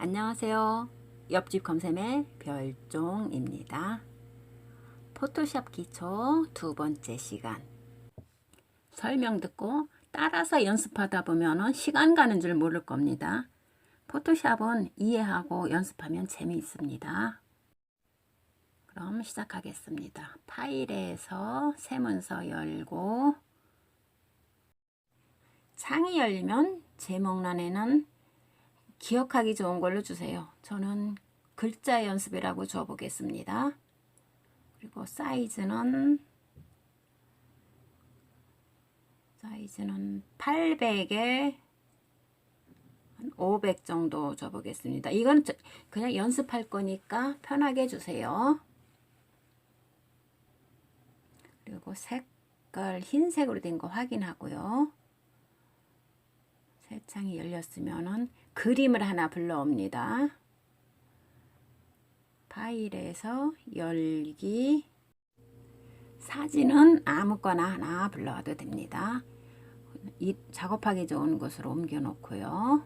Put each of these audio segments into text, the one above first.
안녕하세요. 옆집 검샘의 별종입니다. 포토샵 기초 두 번째 시간. 설명 듣고 따라서 연습하다 보면 시간 가는 줄 모를 겁니다. 포토샵은 이해하고 연습하면 재미있습니다. 그럼 시작하겠습니다. 파일에서 새 문서 열고 창이 열리면 제목란에는 기억하기 좋은 걸로 주세요. 저는 글자 연습이라고 줘보겠습니다. 그리고 사이즈는 사이즈는 800에 500 정도 줘보겠습니다. 이건 저- 그냥 연습할 거니까 편하게 주세요. 그리고 색깔 흰색으로 된 거 확인하고요. 새 창이 열렸으면은 그림을 하나 불러옵니다. 파일에서 열기 사진은 아무거나 하나 불러도 됩니다. 이 작업하기 좋은 곳으로 옮겨 놓고요.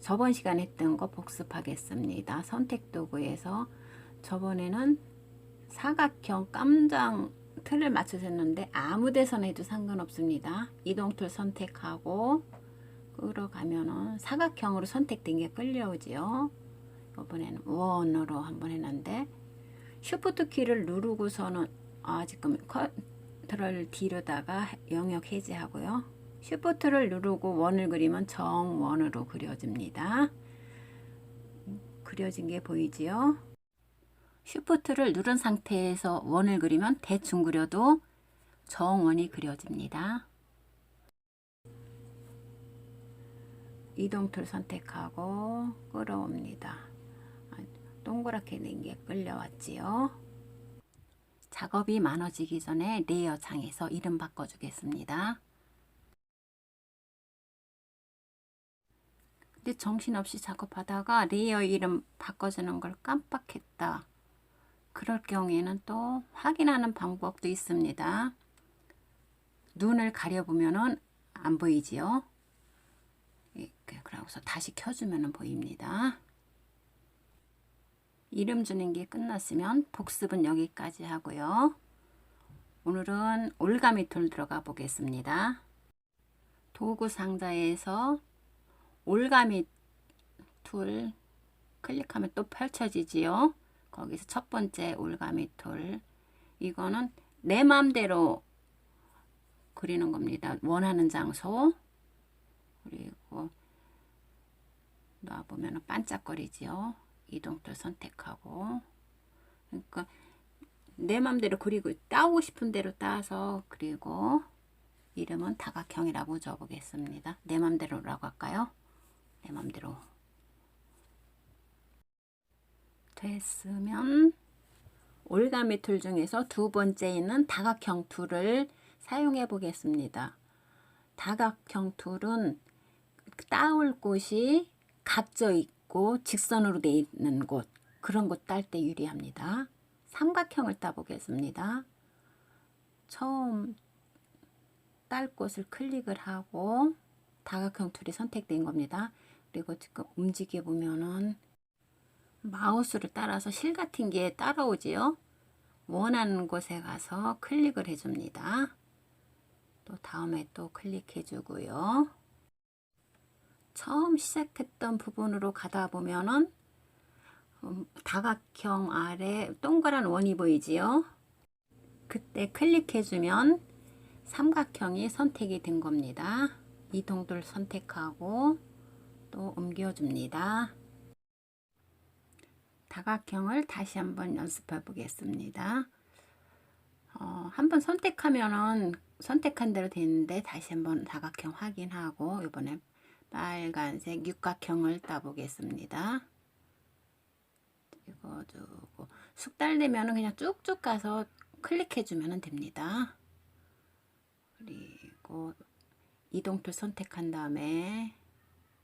저번 시간에 했던 거 복습하겠습니다. 선택 도구에서 저번에는 사각형 깜장 틀을 맞춰서 했는데 아무 데서나 해도 상관없습니다. 이동 툴 선택하고 끌어가면은 사각형으로 선택된 게 끌려오지요. 이번에는 원으로 한번 했는데 쉬프트 키를 누르고서는 아 지금 컨트롤 D로다가 영역 해제하고요. 쉬프트를 누르고 원을 그리면 정원으로 그려집니다. 그려진 게 보이지요? 쉬프트를 누른 상태에서 원을 그리면 대충 그려도 정원이 그려집니다. 이동툴 선택하고 끌어옵니다. 아, 동그랗게 된 게 끌려왔지요. 작업이 많아지기 전에 레이어 창에서 이름 바꿔주겠습니다. 근데 정신없이 작업하다가 레이어 이름 바꿔주는 걸 깜빡했다. 그럴 경우에는 또 확인하는 방법도 있습니다. 눈을 가려보면은 안 보이지요? 이렇게 그러고서 다시 켜주면 보입니다. 이름 주는 게 끝났으면 복습은 여기까지 하고요. 오늘은 올가미 툴 들어가 보겠습니다. 도구 상자에서 올가미 툴 클릭하면 또 펼쳐지지요. 거기서 첫 번째 올가미 툴 이거는 내 마음대로 그리는 겁니다. 원하는 장소 그리고 놔보면 반짝거리지요. 이동툴 선택하고 그러니까 내 맘대로 그리고 따오고 싶은 대로 따서 그리고 이름은 다각형이라고 적어보겠습니다. 내 맘대로라고 할까요? 내 맘대로 됐으면 올가미 툴 중에서 두 번째 있는 다각형 툴을 사용해 보겠습니다. 다각형 툴은 따올 곳이 각져 있고 직선으로 되어 있는 곳 그런 곳 딸 때 유리합니다. 삼각형을 따보겠습니다. 처음 딸 곳을 클릭을 하고 다각형 툴이 선택된 겁니다. 그리고 지금 움직여 보면은 마우스를 따라서 실 같은 게 따라오지요. 원하는 곳에 가서 클릭을 해줍니다. 또 다음에 또 클릭해 주고요. 처음 시작했던 부분으로 가다 보면은 음, 다각형 아래 동그란 원이 보이지요. 그때 클릭해 주면 삼각형이 선택이 된 겁니다. 이동들 선택하고 또 옮겨 줍니다. 다각형을 다시 한번 연습해 보겠습니다. 어, 한번 선택하면은 선택한 대로 되는데 다시 한번 다각형 확인하고 이번에 빨간색 육각형을 따보겠습니다. 찍어주고 숙달되면 그냥 쭉쭉 가서 클릭해 주면 됩니다. 그리고 이동툴 선택한 다음에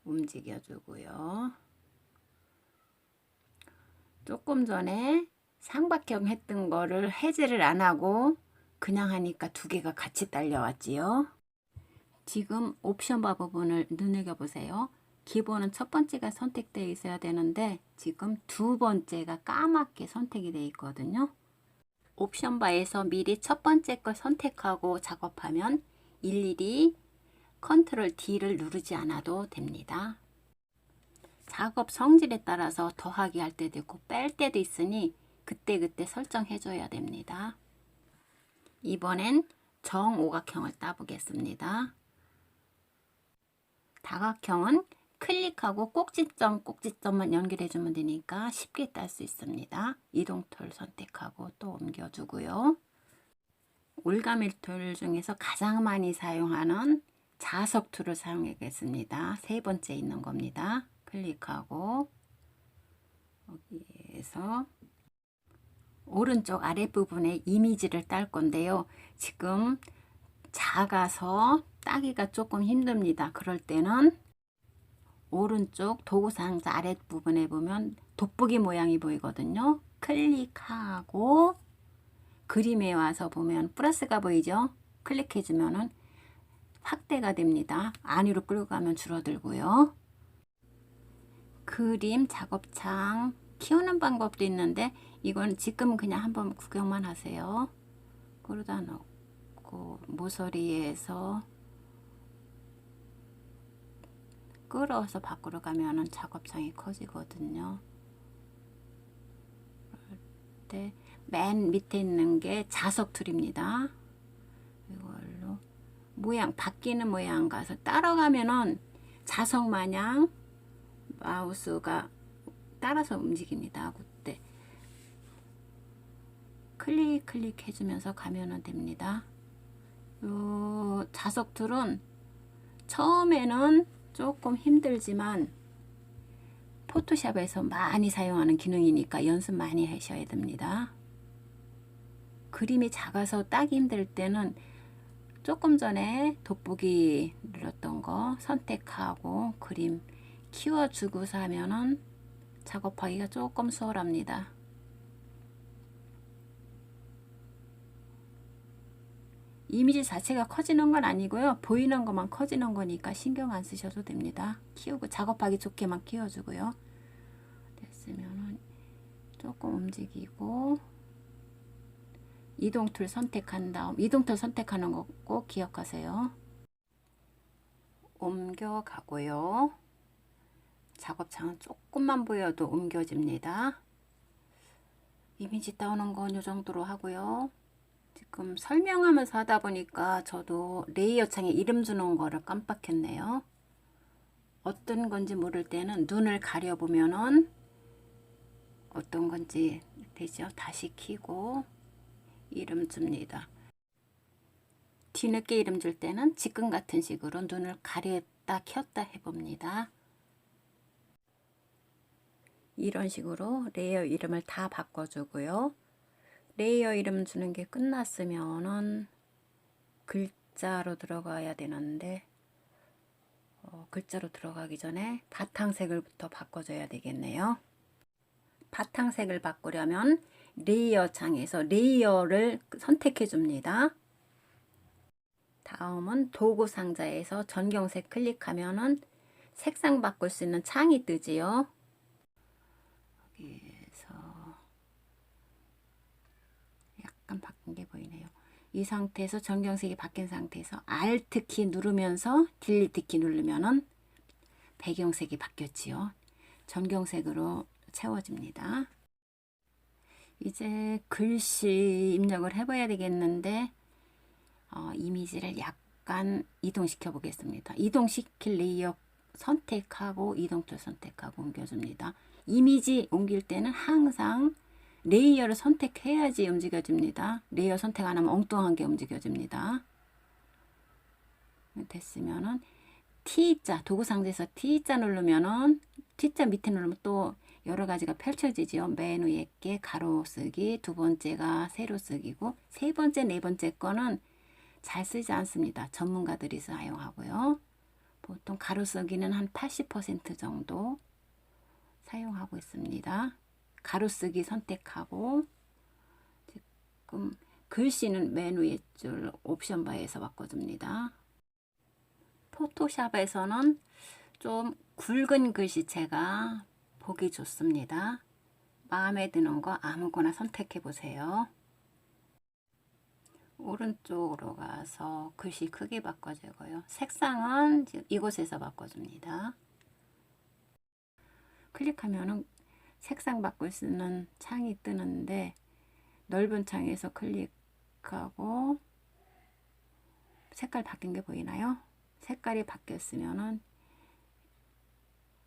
움직여 주고요. 조금 전에 삼각형 했던 거를 해제를 안 하고 그냥 하니까 두 개가 같이 딸려왔지요. 지금 옵션 바 부분을 눈여겨 보세요. 기본은 첫 번째가 선택되어 있어야 되는데 지금 두 번째가 까맣게 선택이 되어 있거든요. 옵션 바에서 미리 첫 번째 걸 선택하고 작업하면 일일이 컨트롤 D를 누르지 않아도 됩니다. 작업 성질에 따라서 더하기 할 때도 있고 뺄 때도 있으니 그때그때 설정해 줘야 됩니다. 이번엔 정오각형을 따보겠습니다. 다각형은 클릭하고 꼭지점 꼭지점만 연결해 주면 되니까 쉽게 딸 수 있습니다. 이동툴 선택하고 또 옮겨주고요. 올가밀 툴 중에서 가장 많이 사용하는 자석 툴을 사용하겠습니다. 세 번째 있는 겁니다. 클릭하고 여기에서 오른쪽 아랫부분에 이미지를 딸 건데요. 지금 작아서 따기가 조금 힘듭니다. 그럴 때는 오른쪽 도구 상자 아랫부분에 보면 돋보기 모양이 보이거든요. 클릭하고 그림에 와서 보면 플러스가 보이죠? 클릭해 주면 은 확대가 됩니다. 안으로 끌고 가면 줄어들고요. 그림 작업창 키우는 방법도 있는데 이건 지금 그냥 한번 구경만 하세요. 그러다 놓고 모서리에서 끌어서 밖으로 가면은 작업창이 커지거든요. 그럴 때맨 밑에 있는 게 자석 툴입니다. 이걸로 모양 바뀌는 모양 가서 따라가면은 자석 마냥 마우스가 따라서 움직입니다. 그때 클릭 클릭 해주면서 가면은 됩니다. 요 자석 툴은 처음에는 조금 힘들지만 포토샵에서 많이 사용하는 기능이니까 연습 많이 하셔야 됩니다. 그림이 작아서 따기 힘들 때는 조금 전에 돋보기 눌렀던 거 선택하고 그림 키워주고서 하면은 작업하기가 조금 수월합니다. 이미지 자체가 커지는 건 아니고요. 보이는 것만 커지는 거니까 신경 안 쓰셔도 됩니다. 키우고 작업하기 좋게만 키워주고요. 됐으면은 조금 움직이고 이동 툴 선택한 다음 이동 툴 선택하는 거 꼭 기억하세요. 옮겨 가고요. 작업창은 조금만 보여도 옮겨집니다. 이미지 따오는 건 이 정도로 하고요. 지금 설명하면서 하다 보니까 저도 레이어 창에 이름 주는 거를 깜빡했네요. 어떤 건지 모를 때는 눈을 가려보면은 어떤 건지 되죠. 다시 키고 이름 줍니다. 뒤늦게 이름 줄 때는 지금 같은 식으로 눈을 가렸다 켰다 해봅니다. 이런 식으로 레이어 이름을 다 바꿔주고요. 레이어 이름 주는 게 끝났으면은 글자로 들어가야 되는데 어, 글자로 들어가기 전에 바탕색을부터 바꿔줘야 되겠네요. 바탕색을 바꾸려면 레이어 창에서 레이어를 선택해 줍니다. 다음은 도구 상자에서 전경색 클릭하면은 색상 바꿀 수 있는 창이 뜨지요. 여기에서 약간 바뀐 게 보이네요. 이 상태에서 전경색이 바뀐 상태에서 Alt 키 누르면서 딜리트 키 누르면은 배경색이 바뀌었지요. 전경색으로 채워집니다. 이제 글씨 입력을 해봐야 되겠는데 어, 이미지를 약간 이동시켜 보겠습니다. 이동시킬 레이어 선택하고 이동툴 선택하고 옮겨줍니다. 이미지 옮길 때는 항상 레이어를 선택해야지 움직여집니다. 레이어 선택 안 하면 엉뚱한 게 움직여집니다. 됐으면은 T자 도구 상자에서 T자 누르면은 T자 밑에 누르면 또 여러 가지가 펼쳐지죠. 맨 위에 게 가로 쓰기, 두 번째가 세로 쓰기고 세 번째, 네 번째 거는 잘 쓰지 않습니다. 전문가들이 사용하고요. 보통 가로 쓰기는 한 80% 정도 사용하고 있습니다. 가로 쓰기 선택하고 지금 글씨는 맨 위에 줄 옵션 바에서 바꿔줍니다. 포토샵에서는 좀 굵은 글씨체가 보기 좋습니다. 마음에 드는 거 아무거나 선택해 보세요. 오른쪽으로 가서 글씨 크기 바꿔주고요. 색상은 이곳에서 바꿔줍니다. 클릭하면은 색상 바꿀 수 있는 창이 뜨는데 넓은 창에서 클릭하고 색깔 바뀐 게 보이나요? 색깔이 바뀌었으면은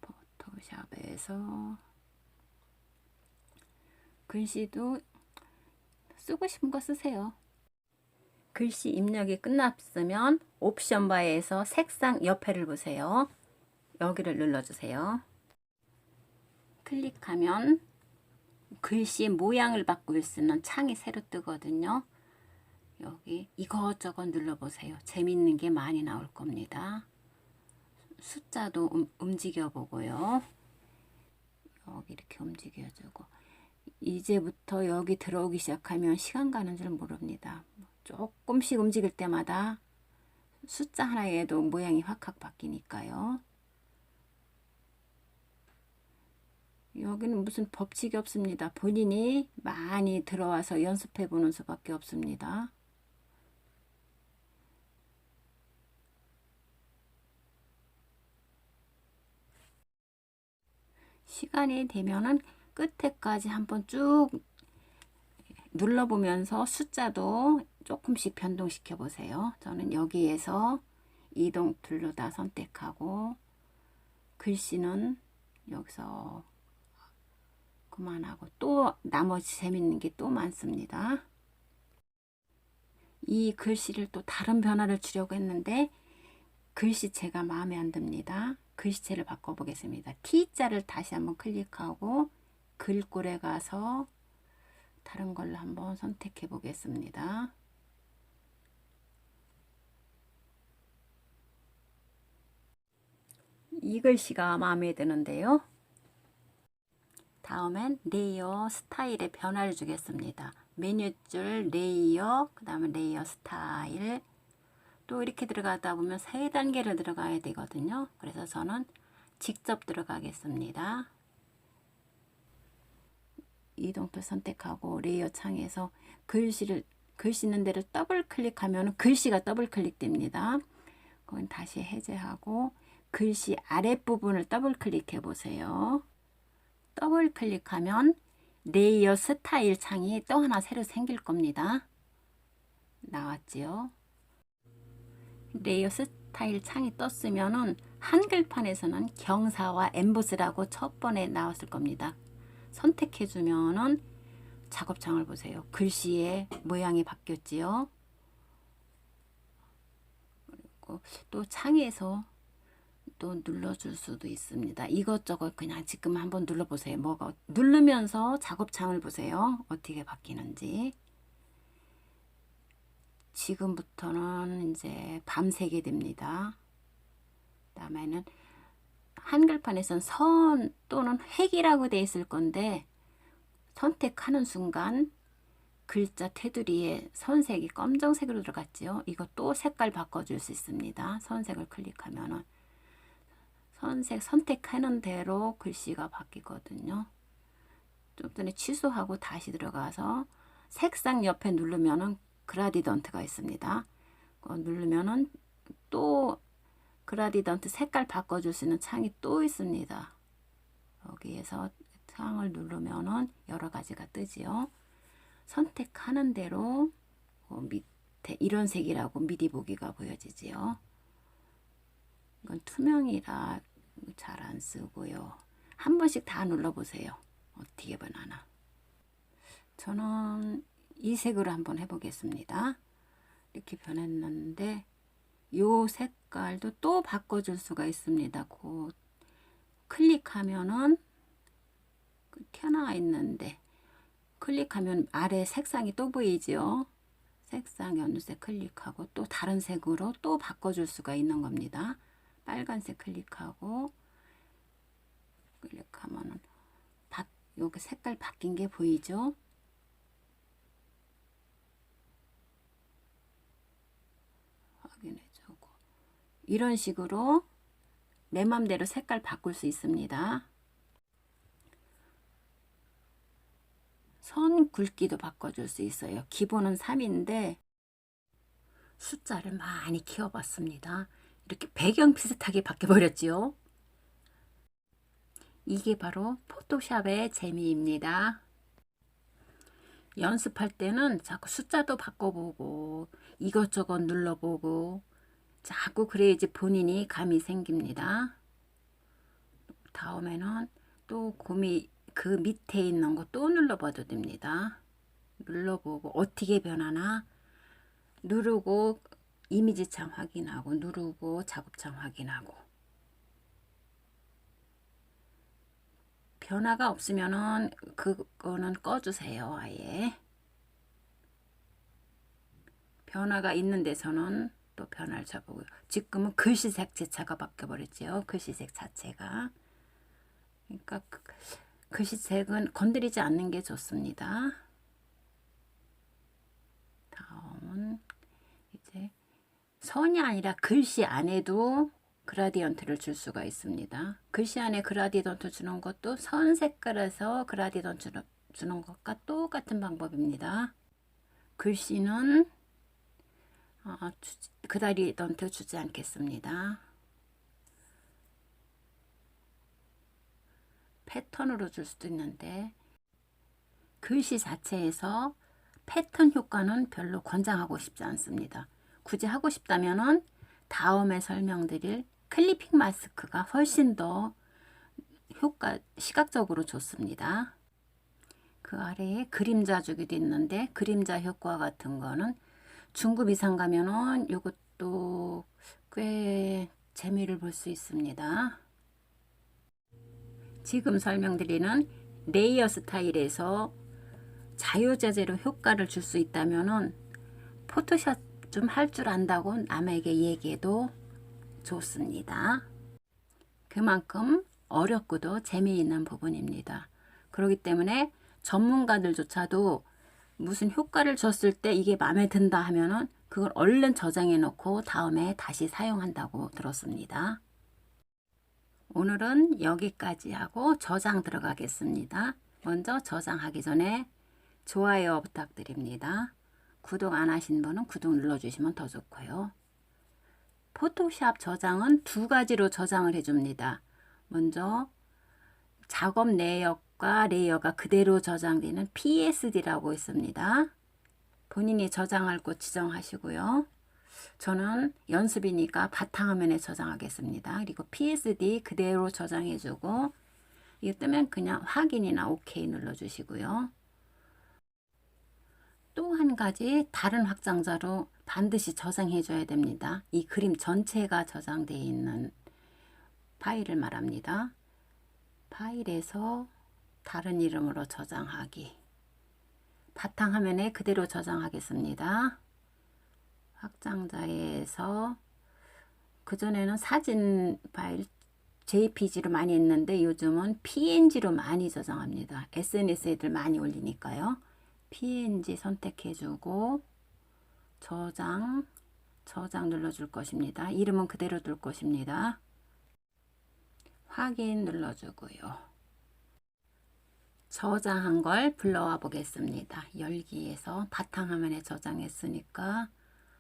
포토샵에서 글씨도 쓰고 싶은 거 쓰세요. 글씨 입력이 끝났으면 옵션 바에서 색상 옆에를 보세요. 여기를 눌러주세요. 클릭하면 글씨 모양을 바꿀 수 있는 창이 새로 뜨거든요. 여기 이것저것 눌러보세요. 재밌는 게 많이 나올 겁니다. 숫자도 음, 움직여 보고요. 여기 이렇게 움직여주고 이제부터 여기 들어오기 시작하면 시간 가는 줄 모릅니다. 조금씩 움직일 때마다 숫자 하나에도 모양이 확확 바뀌니까요. 여기는 무슨 법칙이 없습니다. 본인이 많이 들어와서 연습해 보는 수밖에 없습니다. 시간이 되면은 끝에까지 한번 쭉 눌러보면서 숫자도 조금씩 변동시켜 보세요. 저는 여기에서 이동 둘러다 선택하고 글씨는 여기서 그만하고 또 나머지 재밌는 게 또 많습니다. 이 글씨를 또 다른 변화를 주려고 했는데 글씨체가 마음에 안 듭니다. 글씨체를 바꿔보겠습니다. T자를 다시 한번 클릭하고 글꼴에 가서 다른 걸로 한번 선택해 보겠습니다. 이 글씨가 마음에 드는데요. 다음엔 레이어 스타일에 변화를 주겠습니다. 메뉴줄 레이어, 그 다음에 레이어 스타일, 또 이렇게 들어가다 보면 세 단계를 들어가야 되거든요. 그래서 저는 직접 들어가겠습니다. 이동표 선택하고 레이어 창에서 글씨를 글씨 있는 데를 더블 클릭하면 글씨가 더블 클릭됩니다. 그건 다시 해제하고 글씨 아랫부분을 더블 클릭해 보세요. 더블 클릭하면 레이어 스타일 창이 또 하나 새로 생길 겁니다. 나왔지요? 레이어 스타일 창이 떴으면은 한글판에서는 경사와 엠보스라고 첫 번에 나왔을 겁니다. 선택해 주면은 작업창을 보세요. 글씨의 모양이 바뀌었지요. 그리고 또 창에서 또 눌러줄 수도 있습니다. 이것저것 그냥 지금 한번 눌러보세요. 뭐가 누르면서 작업창을 보세요. 어떻게 바뀌는지. 지금부터는 이제 밤새게 됩니다. 다음에는 한글판에선 선 또는 획이라고 되어 있을 건데 선택하는 순간 글자 테두리에 선색이 검정색으로 들어갔지요. 이거 또 색깔 바꿔줄 수 있습니다. 선색을 클릭하면은 선색 선택하는 대로 글씨가 바뀌거든요. 좀 전에 취소하고 다시 들어가서 색상 옆에 누르면은 그라디던트가 있습니다. 누르면은 또 그라디던트 색깔 바꿔줄 수 있는 창이 또 있습니다. 여기에서 창을 누르면은 여러 가지가 뜨지요. 선택하는 대로 그 밑에 이런 색이라고 미리 보기가 보여지지요. 이건 투명이라 잘 안 쓰고요. 한 번씩 다 눌러보세요. 어떻게 변하나. 저는 이 색으로 한번 해보겠습니다. 이렇게 변했는데 요 색깔도 또 바꿔줄 수가 있습니다. 그 클릭하면은 그 튀어나와 있는데 클릭하면 아래 색상이 또 보이죠. 색상 연두색 클릭하고 또 다른 색으로 또 바꿔줄 수가 있는 겁니다. 빨간색 클릭하고 클릭하면은 바, 여기 색깔 바뀐 게 보이죠? 확인해 주고 이런 식으로 내 맘대로 색깔 바꿀 수 있습니다. 선 굵기도 바꿔줄 수 있어요. 기본은 3인데 숫자를 많이 키워봤습니다. 이렇게 배경 비슷하게 바뀌어버렸지요. 이게 바로 포토샵의 재미입니다. 연습할 때는 자꾸 숫자도 바꿔보고 이것저것 눌러보고 자꾸 그래야지 본인이 감이 생깁니다. 다음에는 또 곰이 그 밑에 있는 거 또 눌러봐도 됩니다. 눌러보고 어떻게 변하나 누르고 이미지 창 확인하고 누르고 작업창 확인하고. 변화가 없으면은 그거는 꺼주세요 아예. 변화가 있는 데서는 또 변화를 줘보고요 지금은 글씨색 자체가 바뀌어 버렸죠 글씨색 자체가. 그러니까 그- 글씨색은 건드리지 않는 게 좋습니다. 이제 선이 아니라 글씨 안에도 그라디언트를 줄 수가 있습니다. 글씨 안에 그라디언트 주는 것도 선 색깔에서 그라디언트 주는- 것과 똑같은 방법입니다. 글씨는 어, 주- 그라디언트 주지 않겠습니다. 패턴으로 줄 수도 있는데 글씨 자체에서 패턴 효과는 별로 권장하고 싶지 않습니다. 굳이 하고 싶다면은 다음에 설명드릴 클리핑 마스크가 훨씬 더 효과 시각적으로 좋습니다. 그 아래에 그림자 주기도 있는데 그림자 효과 같은 거는 중급 이상 가면은 이것도 꽤 재미를 볼 수 있습니다. 지금 설명드리는 레이어 스타일에서 자유자재로 효과를 줄 수 있다면은 포토샵 좀 할 줄 안다고 남에게 얘기해도 좋습니다. 그만큼 어렵고도 재미있는 부분입니다. 그렇기 때문에 전문가들조차도 무슨 효과를 줬을 때 이게 마음에 든다 하면은 그걸 얼른 저장해 놓고 다음에 다시 사용한다고 들었습니다. 오늘은 여기까지 하고 저장 들어가겠습니다. 먼저 저장하기 전에 좋아요 부탁드립니다. 구독 안 하신 분은 구독 눌러주시면 더 좋고요. 포토샵 저장은 두 가지로 저장을 해줍니다. 먼저 작업 내역과 레이어가 그대로 저장되는 PSD라고 있습니다. 본인이 저장할 곳 지정하시고요. 저는 연습이니까 바탕화면에 저장하겠습니다. 그리고 PSD 그대로 저장해주고 이거 뜨면 그냥 확인이나 OK 눌러주시고요. 또 한 가지 다른 확장자로 반드시 저장해 줘야 됩니다. 이 그림 전체가 저장되어 있는 파일을 말합니다. 파일에서 다른 이름으로 저장하기 바탕화면에 그대로 저장하겠습니다. 확장자에서 그전에는 사진 파일 JPG로 많이 했는데 요즘은 PNG로 많이 저장합니다. SNS에 들 많이 올리니까요. PNG 선택해주고 저장, 저장 눌러줄 것입니다. 이름은 그대로 둘 것입니다. 확인 눌러주고요. 저장한 걸 불러와 보겠습니다. 열기에서 바탕화면에 저장했으니까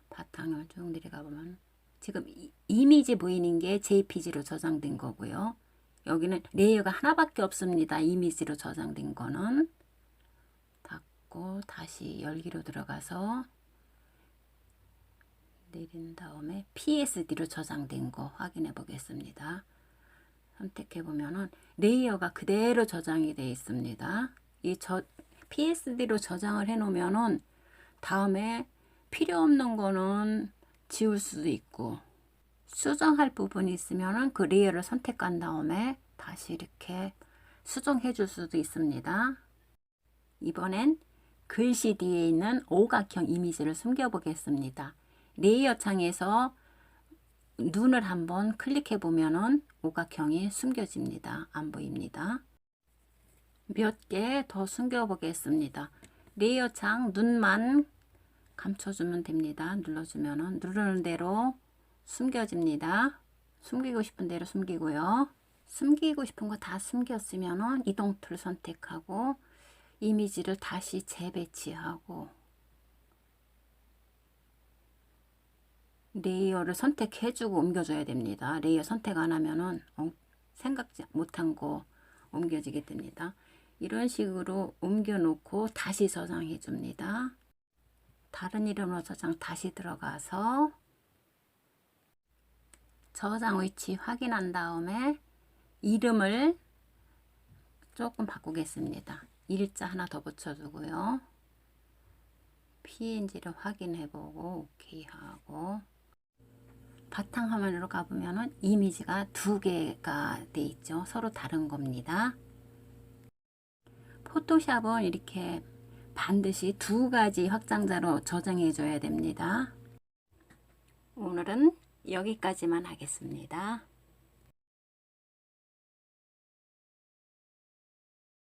바탕을 쭉 내려가 보면 지금 이, 이미지 보이는 게 JPG로 저장된 거고요. 여기는 레이어가 하나밖에 없습니다. 이미지로 저장된 거는 닫고 다시 열기로 들어가서 내린 다음에 PSD로 저장된 거 확인해 보겠습니다. 선택해 보면은 레이어가 그대로 저장이 되어 있습니다. 이 저 PSD로 저장을 해 놓으면은 다음에 필요 없는 거는 지울 수도 있고 수정할 부분이 있으면은 그 레이어를 선택한 다음에 다시 이렇게 수정해 줄 수도 있습니다. 이번엔 글씨 뒤에 있는 오각형 이미지를 숨겨 보겠습니다. 레이어 창에서 눈을 한번 클릭해 보면은 오각형이 숨겨집니다. 안 보입니다. 몇 개 더 숨겨 보겠습니다. 레이어 창 눈만 감춰주면 됩니다. 눌러주면은 누르는 대로 숨겨집니다. 숨기고 싶은 대로 숨기고요. 숨기고 싶은 거 다 숨겼으면은 이동 툴 선택하고 이미지를 다시 재배치하고 레이어를 선택해주고 옮겨줘야 됩니다. 레이어 선택 안 하면은 어, 생각지 못한 거 옮겨지게 됩니다. 이런 식으로 옮겨 놓고 다시 저장해 줍니다. 다른 이름으로 저장 다시 들어가서 저장 위치 확인한 다음에 이름을 조금 바꾸겠습니다. 일자 하나 더 붙여주고요. PNG를 확인해보고 OK 하고 바탕화면으로 가보면 은 이미지가 두 개가 돼 있죠. 서로 다른 겁니다. 포토샵은 이렇게 반드시 두 가지 확장자로 저장해 줘야 됩니다. 오늘은 여기까지만 하겠습니다.